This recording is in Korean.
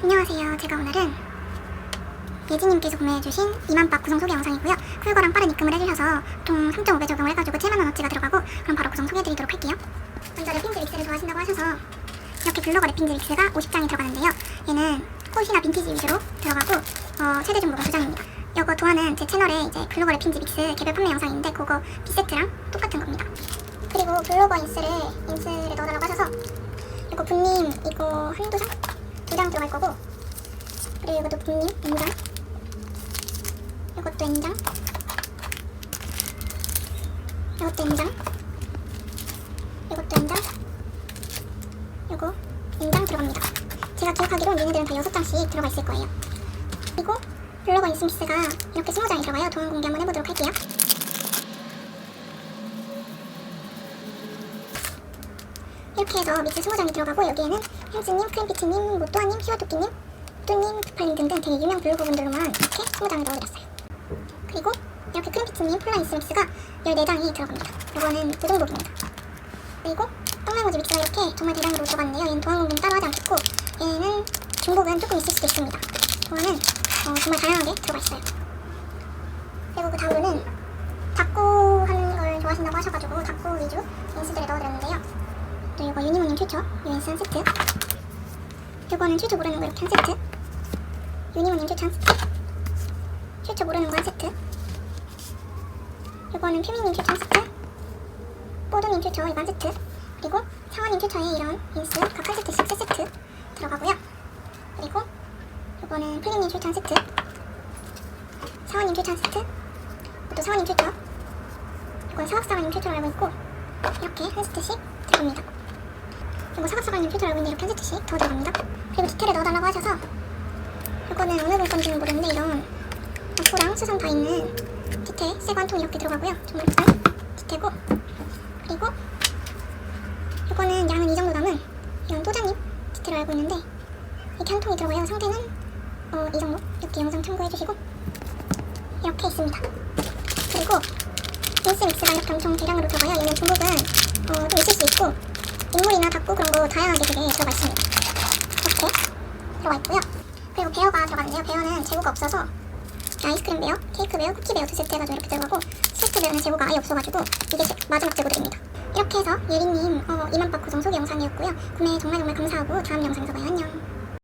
안녕하세요. 제가 오늘은 예지님께서 구매해주신 2만박 구성 소개 영상이고요. 쿨거랑 빠른 입금을 해주셔서 총 3.5배 적용을 해가지고 7만원어치가 들어가고 그럼 바로 구성 소개해드리도록 할게요. 먼저 랩핑즈 믹스를 좋아하신다고 하셔서 이렇게 블로거 랩핑즈 믹스가 50장이 들어가는데요. 얘는 콧이나 빈티지 위주로 들어가고 어, 최대 중고가 2장입니다. 이거 도안은 제 채널에 이제 블로거 랩핑즈 믹스 개별 판매 영상인데 그거 B세트랑 똑같은 겁니다. 그리고 블로거 인스를 인스를 넣어달라고 하셔서 이거 분님 이거 한두 장? 들어갈 거고 그리고 이것도 분님 N장 이것도 N장 이것도 N장 이것도 N장 이거 N장 들어갑니다. 제가 기억하기로 얘네들은 다 6장씩 들어가 있을 거예요. 그리고 블로거 인스미스가 이렇게 20장이 들어가요. 도안 공개 한번 해보도록 할게요 이렇게 해서 믹스 20장이 들어가고 여기에는 현지님, 크림피치님, 모또아님, 키와토끼님, 뚜님, 두팔님 등등 되게 유명 블로그 분들로만 이렇게 20장을 넣어드렸어요. 그리고 이렇게 크림피치님 폴라 인스 믹스가 14장이 들어갑니다. 이거는 우동복입니다. 그리고 떡나무지 믹스가 이렇게 정말 대량으로 들어갔는데요. 얘는 공개는 따로 하지 않겠고 얘는 중복은 조금 있을 수도 있습니다. 도안은 어, 정말 다양하게 들어가 있어요. 그리고 그 다음으로는 닭고 하는 걸 좋아하신다고 하셔가지고 닭고 위주 인스들을 넣어드렸는데요. 또 이거 유니모님 최초 유인스 한 세트. 이거는 최초 모르는 거 이렇게 한 세트. 유니모님 최초 한 세트. 최초 모르는 거 한 세트. 이거는 퓨미님 최초 한 세트. 뽀드님 최초 이거 한 세트. 그리고 상원님 최초의 이런 인스 각 한 세트씩 세 세트 들어가고요. 그리고 이거는 플림님 최초 한 세트. 상원님 최초 한 세트. 또 상원님 최초. 이건 사각사과님 최초로 알고 있고 이렇게 한 세트씩 들어갑니다 이거 사각사각님 표절 알고 있는데 이렇게 한 세트씩 더 들어갑니다. 그리고 디테일을 넣어달라고 하셔서 이거는 어느 분 건지는 모르는데 이런 악보랑 수선 다 있는 디테일 새거 한통 이렇게 들어가고요. 정말 예쁜 디테고 그리고 이거는 양은 이 정도 남은 이런 또장님 디테일을 알고 있는데 이렇게 한 통이 들어가요. 상태는 어, 이 정도 이렇게 영상 참고해주시고 이렇게 있습니다. 그리고 인스 믹스가 이렇게 엄청 대량으로 들어가요. 얘는 중복은 어, 좀 있을 수 있고 거 다양하게 되게 들어가 있습니다. 이렇게 들어가 있고요. 그리고 베어가 들어가는데요. 베어는 재고가 없어서 아이스크림 베어, 케이크 베어, 쿠키 베어 두 세트 해가지고 이렇게 들어가고 스위트 베어는 재고가 아예 없어가지고 이게 마지막 재고들입니다. 이렇게 해서 예리님 어, 2만박 구성 소개 영상이었고요. 구매 정말 정말 감사하고 다음 영상에서 봐요. 안녕.